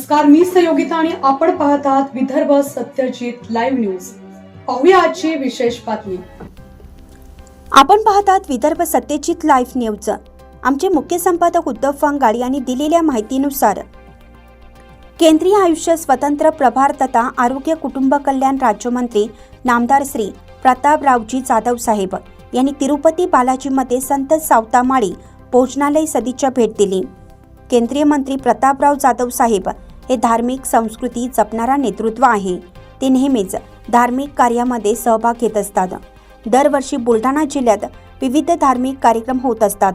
नमस्कार मी सयोगिता आणि आपण पाहत आहात विदर्भ सत्यजित लाईव्ह न्यूज. पाहूया आजची विशेष बातमी. आपण पाहतात विदर्भ सत्यजित लाईव्ह न्यूज. आमचे मुख्य संपादक उद्धव फंगाड यांनी दिलेल्या माहितीनुसार केंद्रीय आयुष्य स्वतंत्र प्रभार तथा आरोग्य कुटुंब कल्याण राज्यमंत्री नामदार श्री प्रतापरावजी जाधव साहेब यांनी तिरुपती बालाजीमध्ये संत सावतामाळी भोजनालय सदिच्छा भेट दिली. केंद्रीय मंत्री प्रतापराव जाधव साहेब हे धार्मिक संस्कृती जपणारा नेतृत्व आहे. ते नेहमीच धार्मिक कार्यामध्ये सहभाग घेत असतात. दरवर्षी बुलढाणा जिल्ह्यात विविध धार्मिक कार्यक्रम होत असतात.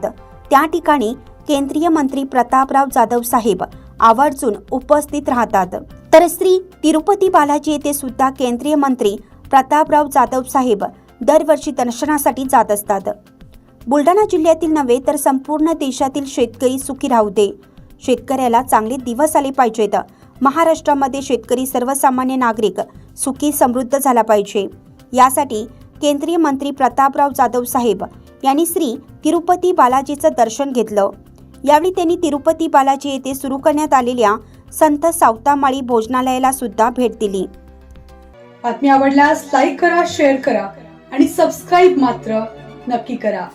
त्या ठिकाणी केंद्रीय मंत्री प्रतापराव जाधव साहेब आवर्जून उपस्थित राहतात. तर श्री तिरुपती बालाजी येथे सुद्धा केंद्रीय मंत्री प्रतापराव जाधव साहेब दरवर्षी दर्शनासाठी जात असतात. बुलढाणा जिल्ह्यातील नव्हे तर संपूर्ण देशातील शेतकरी सुखी राहू दे. शेतकऱ्याला चांगले दिवस आले पाहिजेत. महाराष्ट्रामध्ये शेतकरी सर्वसामान्य नागरिक सुखी समृद्ध झाला पाहिजे. यासाठी केंद्रीय मंत्री प्रतापराव जाधव साहेब यांनी श्री तिरुपती बालाजीचं दर्शन घेतलं. यावेळी त्यांनी तिरुपती बालाजी येथे सुरू करण्यात आलेल्या संत सावतामाळी भोजनालयाला सुद्धा भेट दिली. बातमी आवडल्यास लाईक करा शेअर करा आणि सबस्क्राईब मात्र नक्की करा.